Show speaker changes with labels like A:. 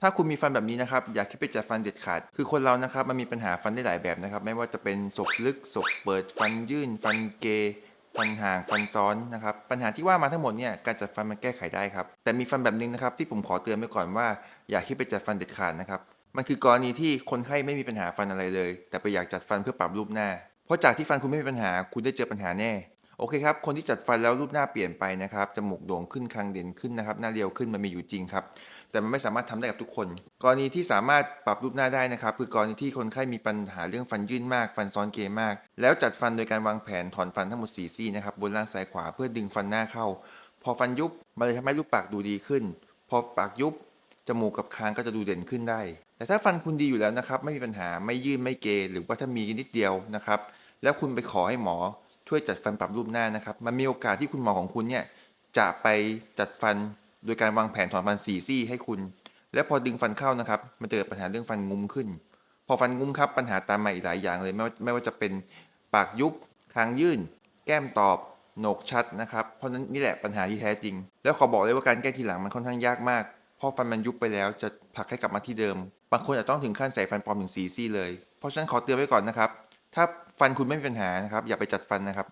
A: ถ้าคุณมีฟันแบบนี้นะครับอย่าคิดไปจัดฟันเด็ดขาด คือคนเรานะครับมันมีปัญหาฟันได้หลายแบบนะครับ ไม่ว่าจะเป็นศกลึกศกเปิดฟันยื่น ฟันเกยฟันห่างฟันซ้อนนะครับปัญหาที่ว่ามาทั้งหมดเนี่ยการจัดฟันมันแก้ไขได้ครับแต่มีฟันแบบนึงนะครับที่ผมขอเตือนไว้ก่อนว่า อย่าคิดไปจัดฟันเด็ดขาดนะครับมันคือกรณีที่คนไข้ไม่มีปัญหาฟันอะไรเลย แต่ไปอยากจัดฟันเพื่อปรับรูปหน้า เพราะจากที่ฟันคุณไม่มีปัญหาคุณได้เจอปัญหาแน่ โอเคครับ คนที่จัดฟันแล้วรูปหน้าเปลี่ยนไปนะครับ จมูกโด่งขึ้นคางเด่นขึ้นนะครับ หน้าเรียวขึ้นมันมีอยู่จริงครับ แต่มันไม่สามารถทำได้กับทุกคน กรณีที่สามารถปรับรูปหน้าได้นะครับ คือกรณีที่คนไข้มีปัญหาเรื่องฟันยื่นมาก ฟันซ้อนเกยมาก แล้วจัดฟันโดยการวางแผนถอนฟันทั้งหมด4ซี่นะครับ บนล่างซ้ายขวาเพื่อดึงฟันหน้าเข้า พอฟันยุบ มันเลยทำให้รูปปากดูดีขึ้น พอปากยุบ จมูกกับคางก็จะดูเด่นขึ้นได้ แต่ถ้าฟันคุณดีอยู่แล้วนะครับ ไม่มีปัญหา ไม่ยื่นไม่เกยหรือว่าถ้ามีนิดเดียวนะครับ แล้วคุณไปขอให้หมอ ช่วยจัดฟันปรับรูปหน้านะครับ มันมีโอกาสที่คุณหมอของคุณเนี่ยจะไปจัดฟันโดยการวางแผนถอนฟันสี่ซี่ให้คุณ แล้วพอดึงฟันเข้านะครับ มันจะเกิดปัญหาเรื่องฟันงุ้มขึ้น พอฟันงุ้มครับปัญหาตามมาอีกหลายอย่างเลย ไม่ว่าไม่ว่าจะเป็นปากยุบคางยื่น แก้มตอบโหนกชัดนะครับ เพราะนั้นนี่แหละปัญหาที่แท้จริง แล้วขอบอกเลยว่าการแก้ทีหลังมันค่อนข้างยากมาก เพราะฟันมันยุบไปแล้วจะผลักให้กลับมาที่เดิม บางคนอาจต้องถึงขั้นใส่ฟันปลอมถึง4ซี่เลย เพราะฉะนั้นขอเตือนไว้ก่อนนะครับ ถ้าฟันคุณไม่มีปัญหานะครับ อย่าไปจัดฟันนะครับ